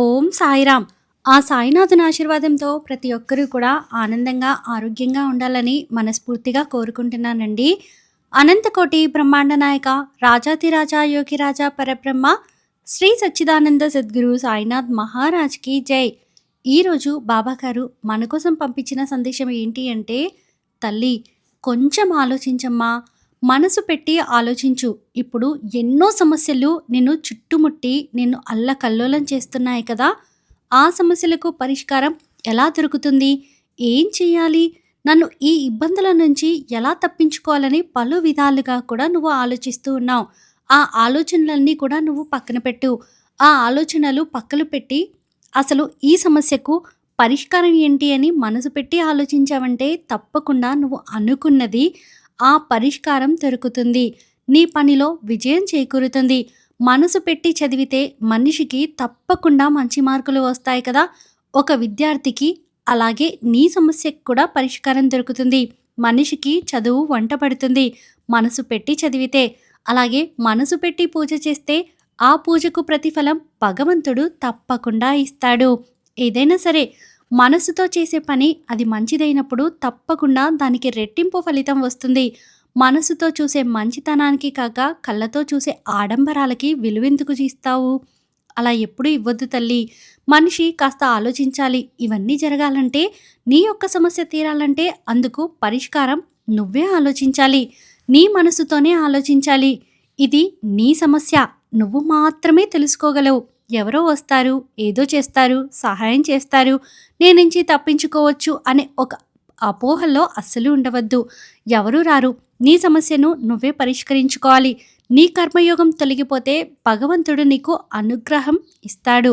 ఓం సాయిరామ్. ఆ సాయినాథుని ఆశీర్వాదంతో ప్రతి ఒక్కరూ కూడా ఆనందంగా ఆరోగ్యంగా ఉండాలని మనస్ఫూర్తిగా కోరుకుంటున్నానండి. అనంతకోటి బ్రహ్మాండ నాయక రాజాతిరాజా యోగిరాజా పరబ్రహ్మ శ్రీ సచ్చిదానంద సద్గురు సాయినాథ్ మహారాజ్కి జై. ఈరోజు బాబాగారు మన కోసం పంపించిన సందేశం ఏంటి అంటే తల్లి కొంచెం ఆలోచించమ్మా. మనసు పెట్టి ఆలోచించు. ఇప్పుడు ఎన్నో సమస్యలు నిన్ను చుట్టుముట్టి నిన్ను అల్లకల్లోలం చేస్తున్నాయి కదా. ఆ సమస్యలకు పరిష్కారం ఎలా దొరుకుతుంది? ఏం చేయాలి? నన్ను ఈ ఇబ్బందుల నుంచి ఎలా తప్పించుకోవాలని పలు విధాలుగా కూడా నువ్వు ఆలోచిస్తూ ఉన్నావు. ఆ ఆలోచనలన్నీ కూడా నువ్వు పక్కన పెట్టు. ఆ ఆలోచనలు పక్కలు పెట్టి అసలు ఈ సమస్యకు పరిష్కారం ఏంటి అని మనసు పెట్టి ఆలోచించావంటే తప్పకుండా నువ్వు అనుకున్నది ఆ పరిష్కారం దొరుకుతుంది. నీ పనిలో విజయం చేకూరుతుంది. మనసు పెట్టి చదివితే మనిషికి తప్పకుండా మంచి మార్కులు వస్తాయి కదా. ఒక విద్యార్థికి అలాగే నీ సమస్యకు కూడా పరిష్కారం దొరుకుతుంది. మనిషికి చదువు వంట పడుతుంది. మనసు పెట్టి చదివితే అలాగే మనసు పెట్టి పూజ చేస్తే ఆ పూజకు ప్రతిఫలం భగవంతుడు తప్పకుండా ఇస్తాడు. ఏదైనా సరే మనసుతో చేసే పని అది మంచిదైనప్పుడు తప్పకుండా దానికి రెట్టింపు ఫలితం వస్తుంది. మనసుతో చూసే మంచితనానికి కాక కళ్ళతో చూసే ఆడంబరాలకి విలువెందుకు చేస్తావు అలా ఎప్పుడు ఇవ్వద్దు తల్లి. మనిషి కాస్త ఆలోచించాలి. ఇవన్నీ జరగాలంటే నీ యొక్క సమస్య తీరాలంటే అందుకు పరిష్కారం నువ్వే ఆలోచించాలి. నీ మనసుతోనే ఆలోచించాలి. ఇది నీ సమస్య. నువ్వు మాత్రమే తెలుసుకోగలవు. ఎవరో వస్తారు ఏదో చేస్తారు సహాయం చేస్తారు నేను నుంచి తప్పించుకోవచ్చు అనే ఒక అపోహల్లో అస్సలు ఉండవద్దు. ఎవరు రారు నీ సమస్యను నువ్వే పరిష్కరించుకోవాలి. నీ కర్మయోగం తొలగిపోతే భగవంతుడు నీకు అనుగ్రహం ఇస్తాడు.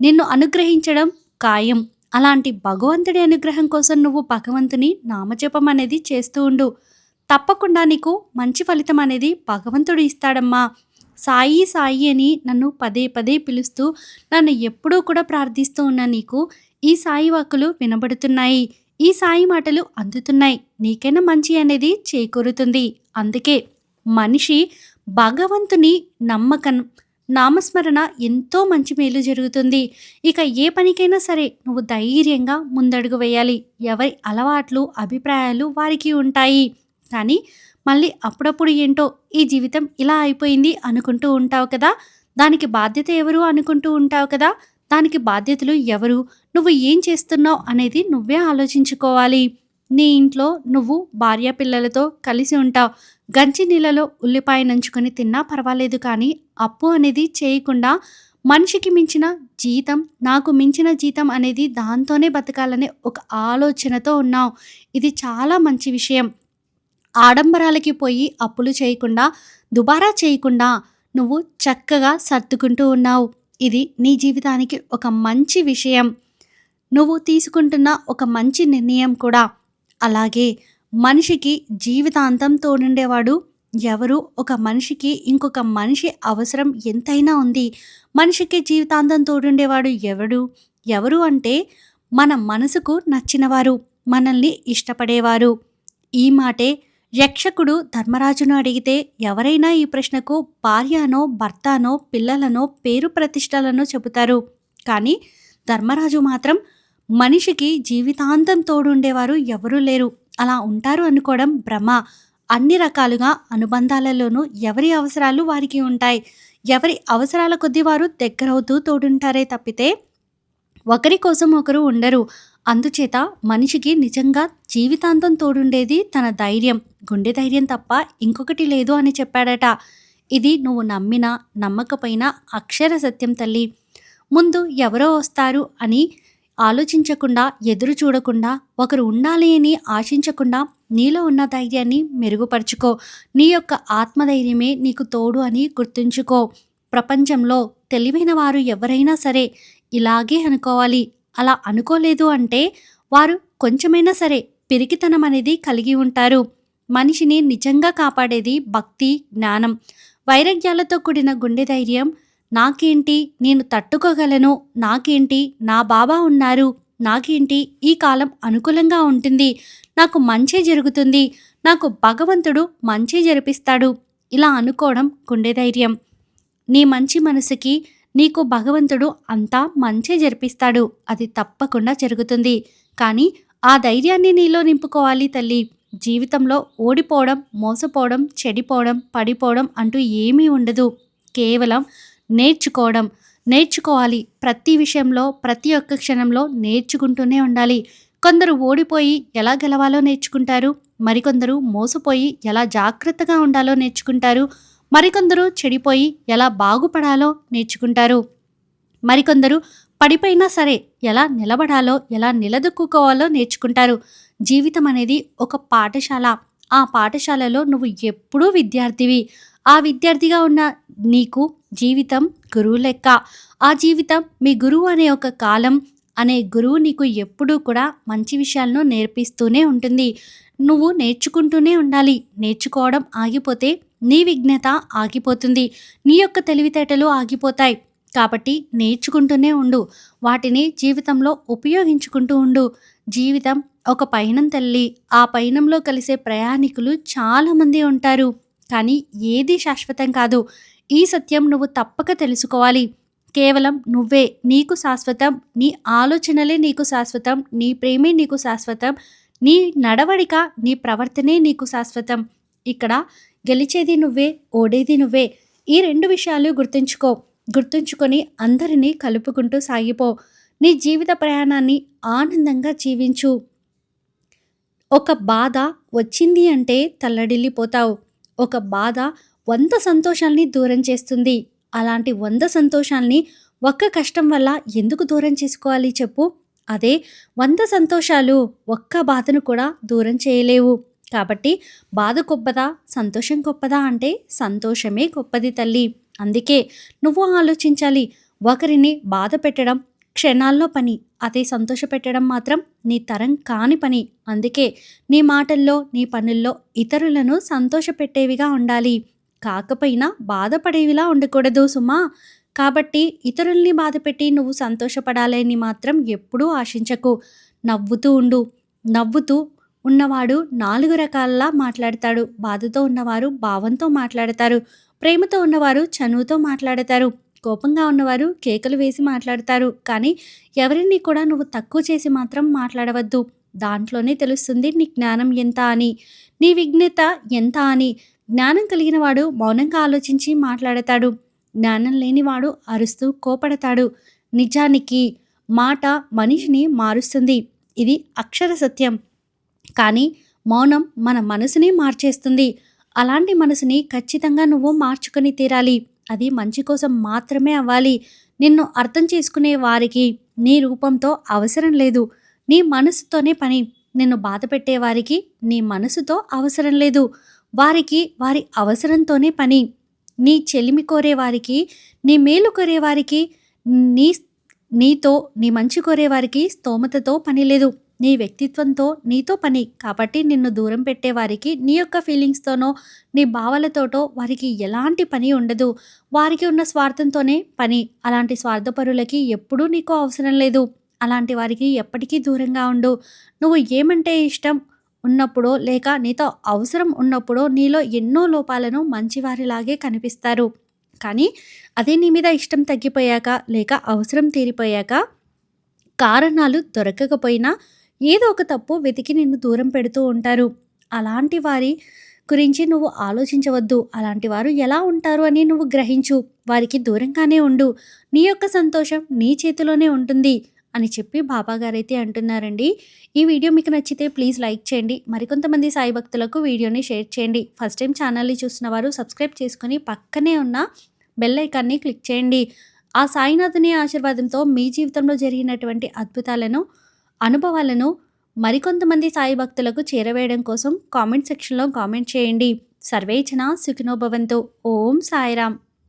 నిన్ను అనుగ్రహించడం ఖాయం. అలాంటి భగవంతుడి అనుగ్రహం కోసం నువ్వు భగవంతుని నామజపం అనేది చేస్తూ ఉండు. తప్పకుండా నీకు మంచి ఫలితం అనేది భగవంతుడు ఇస్తాడమ్మా. సాయి సాయి అని నన్ను పదే పదే పిలుస్తూ నన్ను ఎప్పుడూ కూడా ప్రార్థిస్తూ ఉన్న నీకు ఈ సాయి వాక్కులు వినబడుతున్నాయి. ఈ సాయి మాటలు అందుతున్నాయి. నీకైనా మంచి అనేది చేకూరుతుంది. అందుకే మనిషి భగవంతుని నమ్మకం నామస్మరణ ఎంతో మంచి మేలు జరుగుతుంది. ఇక ఏ పనికైనా సరే నువ్వు ధైర్యంగా ముందడుగు వేయాలి. ఎవరి అలవాట్లు అభిప్రాయాలు వారికి ఉంటాయి. కానీ మళ్ళీ అప్పుడప్పుడు ఏంటో ఈ జీవితం ఇలా అయిపోయింది అనుకుంటూ ఉంటావు కదా? దానికి బాధ్యత ఎవరు అనుకుంటూ ఉంటావు కదా? దానికి బాధ్యతలు ఎవరు? నువ్వు ఏం చేస్తున్నావు అనేది నువ్వే ఆలోచించుకోవాలి. నీ ఇంట్లో నువ్వు భార్య పిల్లలతో కలిసి ఉంటావు. గంచి నీళ్ళలో ఉల్లిపాయ నంచుకొని తిన్నా పర్వాలేదు కానీ అప్పు అనేది చేయకుండా మనిషికి మించిన జీతం నాకు మించిన జీతం అనేది దాంతోనే బతకాలనే ఒక ఆలోచనతో ఉన్నావు. ఇది చాలా మంచి విషయం. ఆడంబరాలకి పోయి అప్పులు చేయకుండా దుబారా చేయకుండా నువ్వు చక్కగా సర్దుకుంటూ ఉన్నావు. ఇది నీ జీవితానికి ఒక మంచి విషయం. నువ్వు తీసుకుంటున్న ఒక మంచి నిర్ణయం కూడా. అలాగే మనిషికి జీవితాంతం తోడుండేవాడు ఎవరు? ఒక మనిషికి ఇంకొక మనిషి అవసరం ఎంతైనా ఉంది. మనిషికి జీవితాంతం తోడుండేవాడు ఎవడు? ఎవరు అంటే మన మనసుకు నచ్చినవారు మనల్ని ఇష్టపడేవారు. ఈ మాటే యక్షకుడు ధర్మరాజును అడిగితే ఎవరైనా ఈ ప్రశ్నకు భార్యనో భర్తనో పిల్లలనో పేరు ప్రతిష్టలను చెబుతారు. కానీ ధర్మరాజు మాత్రం మనిషికి జీవితాంతం తోడుండేవారు ఎవరూ లేరు. అలా ఉంటారు అనుకోవడం భ్రమ. అన్ని రకాలుగా అనుబంధాలలోనూ ఎవరి అవసరాలు వారికి ఉంటాయి. ఎవరి అవసరాల కొద్దీ వారు దగ్గరవుతూ తోడుంటారే తప్పితే ఒకరి కోసం ఒకరు ఉండరు. అందుచేత మనిషికి నిజంగా జీవితాంతం తోడుండేది తన ధైర్యం గుండె ధైర్యం తప్ప ఇంకొకటి లేదు అని చెప్పాడట. ఇది నువ్వు నమ్మినా నమ్మకపోయినా అక్షర సత్యం తల్లి. ముందు ఎవరో వస్తారు అని ఆలోచించకుండా ఎదురు చూడకుండా ఒకరు ఉండాలి అని ఆశించకుండా నీలో ఉన్న ధైర్యాన్ని మెరుగుపరుచుకో. నీ యొక్క ఆత్మధైర్యమే నీకు తోడు అని గుర్తుంచుకో. ప్రపంచంలో తెలివైన వారు ఎవరైనా సరే ఇలాగే అనుకోవాలి. అలా అనుకోలేదు అంటే వారు కొంచెమైనా సరే పిరికితనం అనేది కలిగి ఉంటారు. మనిషిని నిజంగా కాపాడేది భక్తి జ్ఞానం. వైరాగ్యాలతో కూడిన గుండె ధైర్యం నాకేంటి నేను తట్టుకోగలను నాకేంటి నా బాబా ఉన్నారు నాకేంటి ఈ కాలం అనుకూలంగా ఉంటుంది నాకు మంచి జరుగుతుంది నాకు భగవంతుడు మంచి జరిపిస్తాడు ఇలా అనుకోవడం గుండె ధైర్యం. నీ మంచి మనసుకి నీకు భగవంతుడు అంతా మంచి జరిపిస్తాడు. అది తప్పకుండా జరుగుతుంది. కానీ ఆ ధైర్యాన్ని నీలో నింపుకోవాలి తల్లి. జీవితంలో ఓడిపోవడం మోసపోవడం చెడిపోవడం పడిపోవడం అంటూ ఏమీ ఉండదు. కేవలం నేర్చుకోవడం. నేర్చుకోవాలి. ప్రతి విషయంలో ప్రతి ఒక్క క్షణంలో నేర్చుకుంటూనే ఉండాలి. కొందరు ఓడిపోయి ఎలా గెలవాలో నేర్చుకుంటారు. మరికొందరు మోసపోయి ఎలా జాగ్రత్తగా ఉండాలో నేర్చుకుంటారు. మరికొందరు చెడిపోయి ఎలా బాగుపడాలో నేర్చుకుంటారు. మరికొందరు పడిపోయినా సరే ఎలా నిలబడాలో ఎలా నిలదొక్కుకోవాలో నేర్చుకుంటారు. జీవితం అనేది ఒక పాఠశాల. ఆ పాఠశాలలో నువ్వు ఎప్పుడూ విద్యార్థివి. ఆ విద్యార్థిగా ఉన్న నీకు జీవితం గురువు లెక్క. ఆ జీవితం మీ గురువు అనే ఒక కాలం అనే గురువు నీకు ఎప్పుడూ కూడా మంచి విషయాలను నేర్పిస్తూనే ఉంటుంది. నువ్వు నేర్చుకుంటూనే ఉండాలి. నేర్చుకోవడం ఆగిపోతే నీ విఘ్నత ఆగిపోతుంది. నీ యొక్క తెలివితేటలు ఆగిపోతాయి. కాబట్టి నేర్చుకుంటూనే ఉండు. వాటిని జీవితంలో ఉపయోగించుకుంటూ ఉండు. జీవితం ఒక పయనం తల్లి. ఆ పయనంలో కలిసే ప్రయాణికులు చాలామంది ఉంటారు. కానీ ఏది శాశ్వతం కాదు. ఈ సత్యం నువ్వు తప్పక తెలుసుకోవాలి. కేవలం నువ్వే నీకు శాశ్వతం నీ ఆలోచనలే నీకు శాశ్వతం నీ ప్రేమే నీకు శాశ్వతం నీ నడవడిక నీ ప్రవర్తనే నీకు శాశ్వతం. ఇక్కడ గెలిచేది నువ్వే ఓడేది నువ్వే. ఈ రెండు విషయాలు గుర్తుంచుకో. గుర్తుంచుకొని అందరినీ కలుపుకుంటూ సాగిపో. నీ జీవిత ప్రయాణాన్ని ఆనందంగా జీవించు. ఒక బాధ వచ్చింది అంటే తల్లడిల్లిపోతావు. ఒక బాధ వంద సంతోషాల్ని దూరం చేస్తుంది. అలాంటి వంద సంతోషాల్ని ఒక్క కష్టం వల్ల ఎందుకు దూరం చేసుకోవాలి చెప్పు. అదే వంద సంతోషాలు ఒక్క బాధను కూడా దూరం చేయలేవు. కాబట్టి బాధ గొప్పదా సంతోషం గొప్పదా అంటే సంతోషమే గొప్పది తల్లి. అందుకే నువ్వు ఆలోచించాలి ఒకరిని బాధ పెట్టడం క్షణాల్లో పని అదే సంతోష పెట్టడం మాత్రం నీ తరం కాని పని. అందుకే నీ మాటల్లో నీ పనుల్లో ఇతరులను సంతోషపెట్టేవిగా ఉండాలి. కాకపోయినా బాధపడేవిలా ఉండకూడదు సుమా. కాబట్టి ఇతరుల్ని బాధపెట్టి నువ్వు సంతోషపడాలని మాత్రం ఎప్పుడూ ఆశించకు. నవ్వుతూ ఉండు. నవ్వుతూ ఉన్నవాడు నాలుగు రకాలలా మాట్లాడతాడు. బాధతో ఉన్నవారు భావంతో మాట్లాడతారు. ప్రేమతో ఉన్నవారు చనువుతో మాట్లాడతారు. కోపంగా ఉన్నవారు కేకలు వేసి మాట్లాడతారు. కానీ ఎవరిని కూడా నువ్వు తక్కువ చేసి మాత్రం మాట్లాడవద్దు. దాంట్లోనే తెలుస్తుంది నీ జ్ఞానం ఎంత అని. నీ విఘ్నత ఎంత అని. జ్ఞానం కలిగిన వాడు మౌనంగా ఆలోచించి మాట్లాడతాడు. జ్ఞానం లేనివాడు అరుస్తూ కోపడతాడు. నిజానికి మాట మనిషిని మారుస్తుంది. ఇది అక్షర సత్యం. కానీ మౌనం మన మనసుని మార్చేస్తుంది. అలాంటి మనసుని ఖచ్చితంగా నువ్వు మార్చుకొని తీరాలి. అది మంచి కోసం మాత్రమే అవ్వాలి. నిన్ను అర్థం చేసుకునే వారికి నీ రూపంతో అవసరం లేదు. నీ మనసుతోనే పని. నిన్ను బాధ పెట్టేవారికి నీ మనసుతో అవసరం లేదు. వారికి వారి అవసరంతోనే పని. నీ చెలిమి కోరేవారికి నీ మేలు కోరేవారికి నీ నీతో నీ మంచి కోరేవారికి స్తోమతతో పని లేదు. నీ వ్యక్తిత్వంతో నీతో పని. కాబట్టి నిన్ను దూరం పెట్టేవారికి నీ యొక్క ఫీలింగ్స్తోనో నీ భావాలతోటో వారికి ఎలాంటి పని ఉండదు. వారికి ఉన్న స్వార్థంతోనే పని. అలాంటి స్వార్థపరులకి ఎప్పుడూ నీకు అవసరం లేదు. అలాంటి వారికి ఎప్పటికీ దూరంగా ఉండు. నువ్వు ఏమంటే ఇష్టం ఉన్నప్పుడో లేక నీతో అవసరం ఉన్నప్పుడో నీలో ఎన్నో లోపాలను మంచివారిలాగే కనిపిస్తారు. కానీ అదే నీ మీద ఇష్టం తగ్గిపోయాక లేక అవసరం తీరిపోయాక కారణాలు దొరకకపోయినా ఏదో ఒక తప్పు వెతికి నిన్ను దూరం పెడుతూ ఉంటారు. అలాంటి వారి గురించి నువ్వు ఆలోచించవద్దు. అలాంటి వారు ఎలా ఉంటారు అని నువ్వు గ్రహించు. వారికి దూరంగానే ఉండు. నీ యొక్క సంతోషం నీ చేతిలోనే ఉంటుంది అని చెప్పి బాబాగారైతే అంటున్నారండి. ఈ వీడియో మీకు నచ్చితే ప్లీజ్ లైక్ చేయండి. మరికొంతమంది సాయి భక్తులకు వీడియోని షేర్ చేయండి. ఫస్ట్ టైం ఛానల్ని చూసిన వారు సబ్స్క్రైబ్ చేసుకొని పక్కనే ఉన్న బెల్ ఐకాన్ని క్లిక్ చేయండి. ఆ సాయినాథుని ఆశీర్వాదంతో మీ జీవితంలో జరిగినటువంటి అద్భుతాలను అనుభవాలను మరికొంతమంది సాయి భక్తులకు చేరవేయడం కోసం కామెంట్ సెక్షన్లో కామెంట్ చేయండి. సర్వేచన సుఖినోభవంతో. ఓం సాయిరామ్.